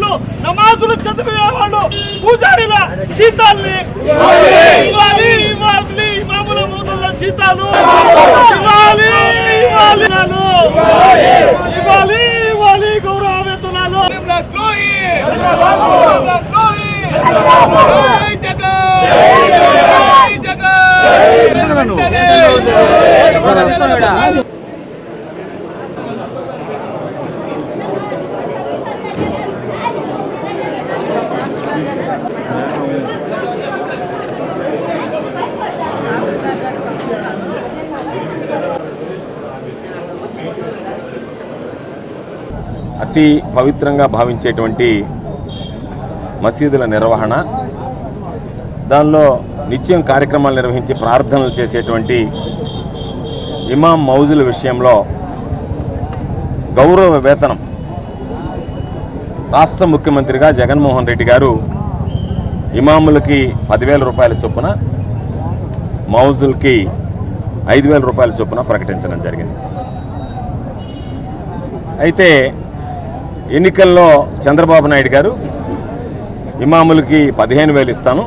వాళ్ళు నమాజులు చదివే వాళ్ళు పూజారిల జీతాల్ని ఇవ్వాలి ఇవ్వాలి జీతాలు. ఇవ్వాలి ఇవ్వాలి ఇవ్వాలి. అతి పవిత్రంగా భావించేటువంటి మసీదుల నిర్వహణ దానిలో నిత్యం కార్యక్రమాలు నిర్వహించి ప్రార్థనలు చేసేటువంటి ఇమాం మౌజుల విషయంలో గౌరవ వేతనం రాష్ట్ర ముఖ్యమంత్రిగా జగన్మోహన్ రెడ్డి గారు ఇమాములకి పదివేల రూపాయల చొప్పున మౌజులకి ఐదు వేల రూపాయల చొప్పున ప్రకటించడం జరిగింది. అయితే ఎన్నికల్లో చంద్రబాబు నాయుడు గారు ఇమాములకి పదిహేను వేలు ఇస్తాను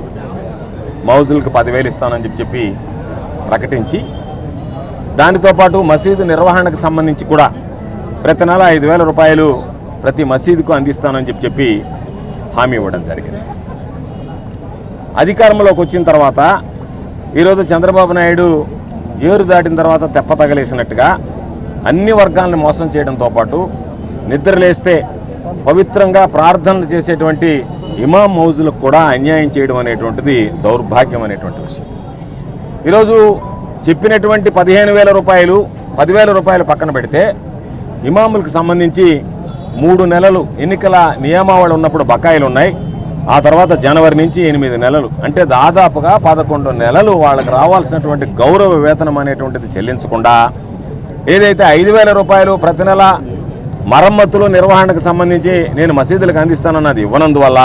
మౌజులకు పదివేలు ఇస్తానని చెప్పి చెప్పి ప్రకటించి దానితో పాటు మసీదు నిర్వహణకు సంబంధించి కూడా ప్రతి నెల ఐదు వేల రూపాయలు ప్రతి మసీదుకు అందిస్తానని చెప్పి చెప్పి హామీ ఇవ్వడం జరిగింది. అధికారంలోకి వచ్చిన తర్వాత ఈరోజు చంద్రబాబు నాయుడు ఏరు దాటిన తర్వాత తెప్ప తగలేసినట్టుగా అన్ని వర్గాలను మోసం చేయడంతో పాటు నిద్రలేస్తే పవిత్రంగా ప్రార్థనలు చేసేటువంటి ఇమాం మౌజులకు కూడా అన్యాయం చేయడం అనేటువంటిది దౌర్భాగ్యం అనేటువంటి విషయం. ఈరోజు చెప్పినటువంటి పదిహేను వేల రూపాయలు పదివేల రూపాయలు పక్కన పెడితే ఇమాములకు సంబంధించి మూడు నెలలు ఎన్నికల నియమావళి ఉన్నప్పుడు బకాయిలు ఉన్నాయి. ఆ తర్వాత జనవరి నుంచి ఎనిమిది నెలలు. అంటే దాదాపుగా పదకొండు నెలలు వాళ్ళకి రావాల్సినటువంటి గౌరవ వేతనం అనేటువంటిది చెల్లించకుండా ఏదైతే ఐదు వేల రూపాయలు ప్రతి నెల మరమ్మతులు నిర్వహణకు సంబంధించి నేను మసీదులకు అందిస్తానన్నది ఇవ్వనందువల్ల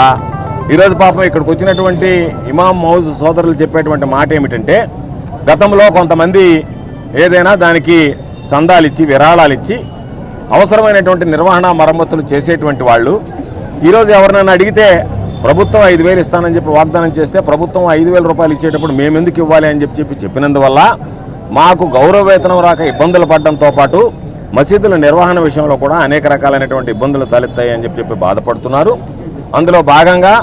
ఈరోజు పాపం ఇక్కడికి వచ్చినటువంటి ఇమాం మౌజ్ సోదరులు చెప్పేటువంటి మాట ఏమిటంటే గతంలో కొంతమంది ఏదైనా దానికి చందాలు ఇచ్చి విరాళాలు ఇచ్చి అవసరమైనటువంటి నిర్వహణ మరమ్మతులు చేసేటువంటి వాళ్ళు ఈరోజు ఎవరినైనా అడిగితే ప్రభుత్వం ఐదు వేలు ఇస్తానని చెప్పి వాగ్దానం చేస్తే ప్రభుత్వం ఐదు వేల రూపాయలు ఇచ్చేటప్పుడు మేము ఎందుకు ఇవ్వాలి అని చెప్పి చెప్పి చెప్పినందువల్ల మాకు గౌరవ వేతనం రాక ఇబ్బందులు పడడంతో పాటు మసీదుల నిర్వహణ విషయంలో కూడా అనేక రకాలైనటువంటి ఇబ్బందులు తలెత్తాయి అని చెప్పి చెప్పి బాధపడుతున్నారు. అందులో భాగంగా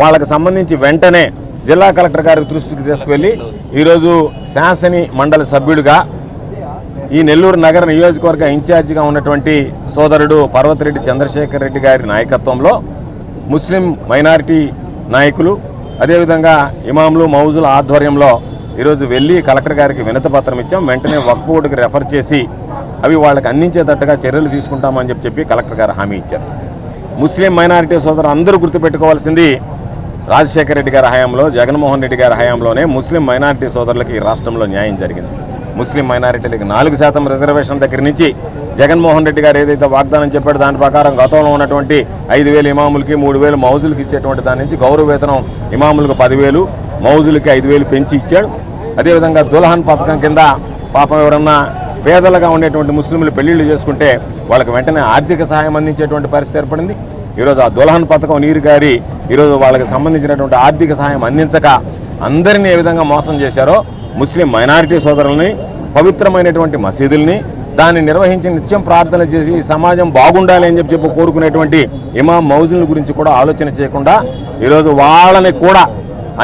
వాళ్ళకి సంబంధించి వెంటనే జిల్లా కలెక్టర్ గారి దృష్టికి తీసుకువెళ్ళి ఈరోజు శాసని మండలి సభ్యుడిగా ఈ నెల్లూరు నగర నియోజకవర్గ ఇన్ఛార్జిగా ఉన్నటువంటి సోదరుడు పర్వతిరెడ్డి చంద్రశేఖర్ రెడ్డి గారి నాయకత్వంలో ముస్లిం మైనారిటీ నాయకులు అదేవిధంగా ఇమాంలు మౌజుల ఆధ్వర్యంలో ఈరోజు వెళ్ళి కలెక్టర్ గారికి వినతి పత్రం ఇచ్చాం. వెంటనే వక్ఫ్ బోర్డుకి రెఫర్ చేసి అవి వాళ్ళకి అందించేటట్టుగా చర్యలు తీసుకుంటామని చెప్పి చెప్పి కలెక్టర్ గారు హామీ ఇచ్చారు. ముస్లిం మైనారిటీ సోదరులు అందరూ గుర్తుపెట్టుకోవాల్సింది రాజశేఖర రెడ్డి గారి హయాంలో జగన్మోహన్ రెడ్డి గారి హయాంలోనే ముస్లిం మైనారిటీ సోదరులకి ఈ రాష్ట్రంలో న్యాయం జరిగింది. ముస్లిం మైనారిటీలకు నాలుగు శాతం రిజర్వేషన్ దగ్గర నుంచి జగన్మోహన్ రెడ్డి గారు ఏదైతే వాగ్దానం చెప్పాడు దాని ప్రకారం గతంలో ఉన్నటువంటి ఐదు వేలు ఇమాములకి మూడు వేలు మౌజులకి ఇచ్చేటువంటి దాని నుంచి గౌరవ వేతనం ఇమాములకు పదివేలు మౌజులకి ఐదు వేలు పెంచి ఇచ్చాడు. అదేవిధంగా దుల్హన్ పథకం కింద పాపం ఎవరన్నా పేదలుగా ఉండేటువంటి ముస్లింలు పెళ్ళిళ్ళు చేసుకుంటే వాళ్ళకి వెంటనే ఆర్థిక సహాయం అందించేటువంటి పరిస్థితి ఏర్పడింది. ఈరోజు ఆ దుల్హన్ పథకం నీరు గారి ఈరోజు వాళ్ళకి సంబంధించినటువంటి ఆర్థిక సహాయం అందించక అందరినీ ఏ విధంగా మోసం చేశారో ముస్లిం మైనారిటీ సోదరుల్ని పవిత్రమైనటువంటి మసీదుల్ని దాన్ని నిర్వహించి నిత్యం ప్రార్థన చేసి సమాజం బాగుండాలి అని చెప్పి చెప్పి కోరుకునేటువంటి ఇమాం మౌజుల గురించి కూడా ఆలోచన చేయకుండా ఈరోజు వాళ్ళని కూడా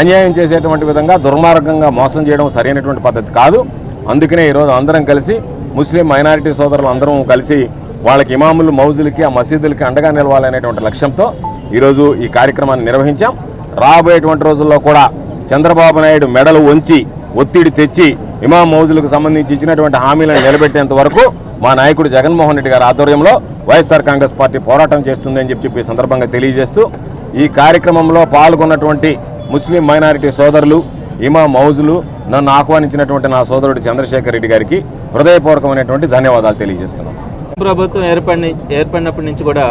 అన్యాయం చేసేటువంటి విధంగా దుర్మార్గంగా మోసం చేయడం సరైనటువంటి పద్ధతి కాదు. అందుకనే ఈరోజు అందరం కలిసి ముస్లిం మైనారిటీ సోదరులు అందరం కలిసి వాళ్ళకి ఇమాములు మౌజులకి ఆ మసీదులకి అండగా నిలవాలనేటువంటి లక్ష్యంతో ఈరోజు ఈ కార్యక్రమాన్ని నిర్వహించాం. రాబోయేటువంటి రోజుల్లో కూడా చంద్రబాబు నాయుడు మెడలు వంచి ఒత్తిడి తెచ్చి ఇమాం మౌజులకు సంబంధించి ఇచ్చినటువంటి హామీలను నిలబెట్టేంత వరకు మా నాయకుడు జగన్మోహన్ రెడ్డి గారి ఆధ్వర్యంలో వైఎస్ఆర్ కాంగ్రెస్ పార్టీ పోరాటం చేస్తుందని చెప్పి చెప్పి సందర్భంగా తెలియజేస్తూ ఈ కార్యక్రమంలో పాల్గొన్నటువంటి ముస్లిం మైనారిటీ సోదరులు ఇమా మౌజులు నన్ను ఆహ్వానించినటువంటి నా సోదరుడు చంద్రశేఖర్ రెడ్డి గారికి హృదయపూర్వకమైనటువంటి ధన్యవాదాలు తెలియజేస్తున్నాను. ప్రభుత్వం ఏర్పడి ఏర్పడినప్పటి నుంచి కూడా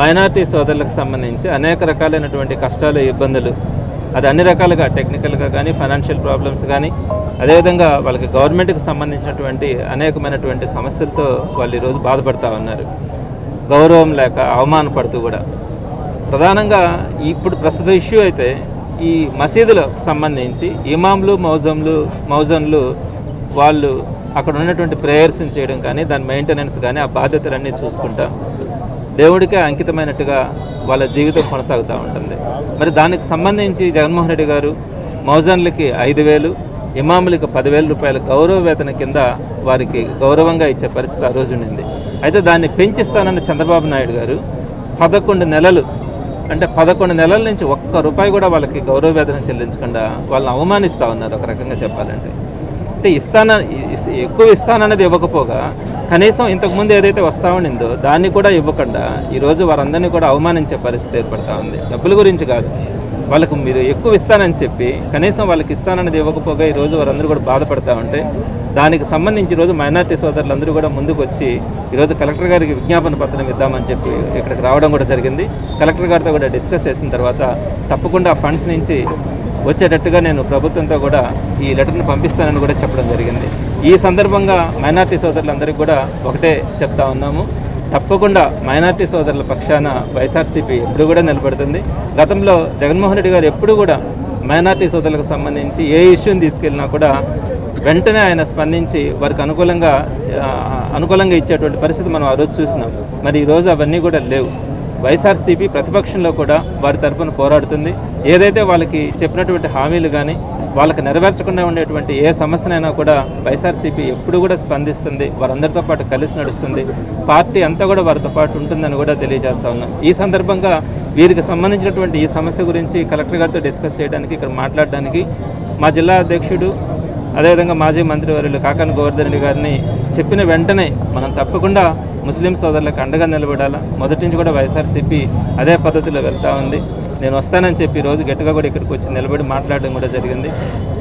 మైనార్టీ సోదరులకు సంబంధించి అనేక రకాలైనటువంటి కష్టాలు ఇబ్బందులు అది అన్ని రకాలుగా టెక్నికల్గా కానీ ఫైనాన్షియల్ ప్రాబ్లమ్స్ కానీ అదేవిధంగా వాళ్ళకి గవర్నమెంట్కి సంబంధించినటువంటి అనేకమైనటువంటి సమస్యలతో వాళ్ళు ఈరోజు బాధపడతా ఉన్నారు. గౌరవం లేక అవమానపడుతూ కూడా. ప్రధానంగా ఇప్పుడు ప్రస్తుత ఇష్యూ అయితే ఈ మసీదులకు సంబంధించి ఇమాంలు మౌజంలు మౌజన్లు వాళ్ళు అక్కడ ఉన్నటువంటి ప్రేయర్స్ని చేయడం కానీ దాని మెయింటెనెన్స్ కానీ ఆ బాధ్యతలన్నీ చూసుకుంటాం దేవుడికే అంకితమైనట్టుగా వాళ్ళ జీవితం కొనసాగుతూ ఉంటుంది. మరి దానికి సంబంధించి జగన్మోహన్ రెడ్డి గారు మౌజన్లకి ఐదు వేలు ఇమాములకి పదివేల రూపాయల గౌరవ వేతన కింద వారికి గౌరవంగా ఇచ్చే పరిస్థితి ఆ రోజు ఉండింది. అయితే దాన్ని పెంచిస్తానన్న చంద్రబాబు నాయుడు గారు పదకొండు నెలలు అంటే పదకొండు నెలల నుంచి ఒక్క రూపాయి కూడా వాళ్ళకి గౌరవ వేతనం చెల్లించకుండా వాళ్ళని అవమానిస్తూ ఉన్నారు ఒక రకంగా చెప్పాలంటే. అంటే ఇస్తాన ఎక్కువ ఇస్తానన్నది ఇవ్వకపోగా కనీసం ఇంతకుముందు ఏదైతే వస్తా ఉండిందో దాన్ని కూడా ఇవ్వకుండా ఈరోజు వారందరినీ కూడా అవమానించే పరిస్థితి ఏర్పడతా ఉంది. డబ్బుల గురించి కాదు. వాళ్ళకు మీరు ఎక్కువ ఇస్తానని చెప్పి కనీసం వాళ్ళకి ఇస్తానన్నది ఇవ్వకపోగా ఈరోజు వారందరూ కూడా బాధపడతా ఉంటే దానికి సంబంధించి ఈరోజు మైనార్టీ సోదరులందరూ కూడా ముందుకు వచ్చి ఈరోజు కలెక్టర్ గారికి విజ్ఞాపన పత్రం ఇద్దామని చెప్పి ఇక్కడికి రావడం కూడా జరిగింది. కలెక్టర్ గారితో కూడా డిస్కస్ చేసిన తర్వాత తప్పకుండా ఫండ్స్ నుంచి వచ్చేటట్టుగా నేను ప్రభుత్వంతో కూడా ఈ లెటర్ని పంపిస్తానని కూడా చెప్పడం జరిగింది. ఈ సందర్భంగా మైనార్టీ సోదరులందరికీ కూడా ఒకటే చెప్తా ఉన్నాము. తప్పకుండా మైనార్టీ సోదరుల పక్షాన వైఎస్ఆర్సీపీ ఎప్పుడు కూడా నిలబడుతుంది. గతంలో జగన్మోహన్ రెడ్డి గారు ఎప్పుడు కూడా మైనార్టీ సోదరులకు సంబంధించి ఏ ఇష్యూని తీసుకెళ్ళినా కూడా వెంటనే ఆయన స్పందించి వారికి అనుకూలంగా అనుకూలంగా ఇచ్చేటువంటి పరిస్థితి మనం ఆ రోజు చూసినాం. మరి ఈరోజు అవన్నీ కూడా లేవు. వైఎస్ఆర్సీపీ ప్రతిపక్షంలో కూడా వారి తరపున పోరాడుతుంది. ఏదైతే వాళ్ళకి చెప్పినటువంటి హామీలు కానీ వాళ్ళకి నెరవేర్చకుండా ఉండేటువంటి ఏ సమస్యనైనా కూడా వైఎస్ఆర్సీపీ ఎప్పుడు కూడా స్పందిస్తుంది వారందరితో పాటు కలిసి నడుస్తుంది. పార్టీ అంతా కూడా వారితో పాటు ఉంటుందని కూడా తెలియజేస్తా ఉన్నాం. ఈ సందర్భంగా వీరికి సంబంధించినటువంటి ఈ సమస్య గురించి కలెక్టర్ గారితో డిస్కస్ చేయడానికి ఇక్కడ మాట్లాడడానికి మా జిల్లా అధ్యక్షుడు అదేవిధంగా మాజీ మంత్రివర్యులు కాకాని గోవర్ధన్ రెడ్డి గారిని చెప్పిన వెంటనే మనం తప్పకుండా ముస్లిం సోదరులకు అండగా నిలబడాలా? మొదటి నుంచి కూడా వైఎస్ఆర్సీపీ అదే పద్ధతిలో వెళ్తూ ఉంది. నేను వస్తానని చెప్పి రోజు గట్టిగా కూడా ఇక్కడికి వచ్చి నిలబడి మాట్లాడడం కూడా జరిగింది.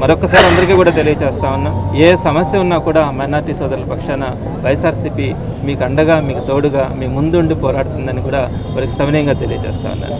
మరొకసారి అందరికీ కూడా తెలియజేస్తా ఉన్నా ఏ సమస్య ఉన్నా కూడా మైనార్టీ సోదరుల పక్షాన వైఎస్ఆర్సీపీ మీకు అండగా మీకు తోడుగా మీ ముందుండి పోరాడుతుందని కూడా వారికి సవినయంగా తెలియజేస్తా ఉన్నాను.